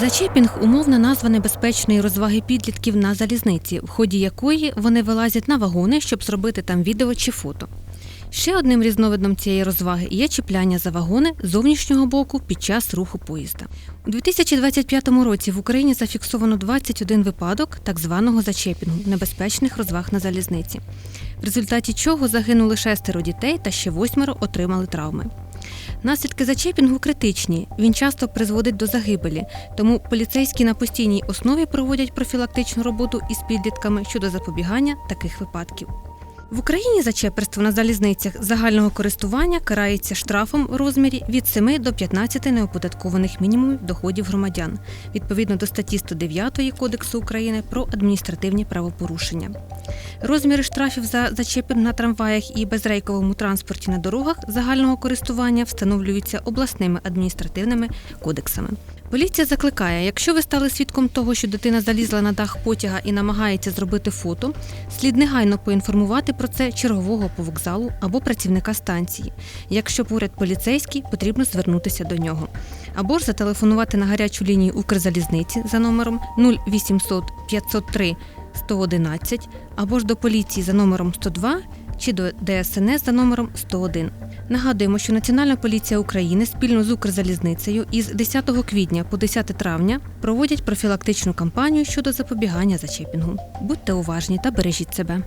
Зачепінг умовна назва небезпечної розваги підлітків на залізниці, в ході якої вони вилазять на вагони, щоб зробити там відео чи фото. Ще одним різновидом цієї розваги є чіпляння за вагони зовнішнього боку під час руху поїзда. У 2025 році в Україні зафіксовано 21 випадок так званого зачепінгу небезпечних розваг на залізниці, в результаті чого загинули шестеро дітей та ще восьмеро отримали травми. Наслідки зачепінгу критичні. Він часто призводить до загибелі, тому поліцейські на постійній основі проводять профілактичну роботу із підлітками щодо запобігання таких випадків. В Україні зачеперство на залізницях загального користування карається штрафом у розмірі від 7 до 15 неоподаткованих мінімумів доходів громадян відповідно до статті 109 Кодексу України про адміністративні правопорушення. Розміри штрафів за зачепінг на трамваях і безрейковому транспорті на дорогах загального користування встановлюються обласними адміністративними кодексами. Поліція закликає, якщо ви стали свідком того, що дитина залізла на дах потяга і намагається зробити фото, слід негайно поінформувати про це чергового по вокзалу або працівника станції. Якщо поряд поліцейський, потрібно звернутися до нього. Або ж зателефонувати на гарячу лінію Укрзалізниці за номером 0800 503 111 або ж до поліції за номером 102 чи до ДСНС за номером 101. Нагадуємо, що Національна поліція України спільно з Укрзалізницею із 10 квітня по 10 травня проводять профілактичну кампанію щодо запобігання зачепінгу. Будьте уважні та бережіть себе.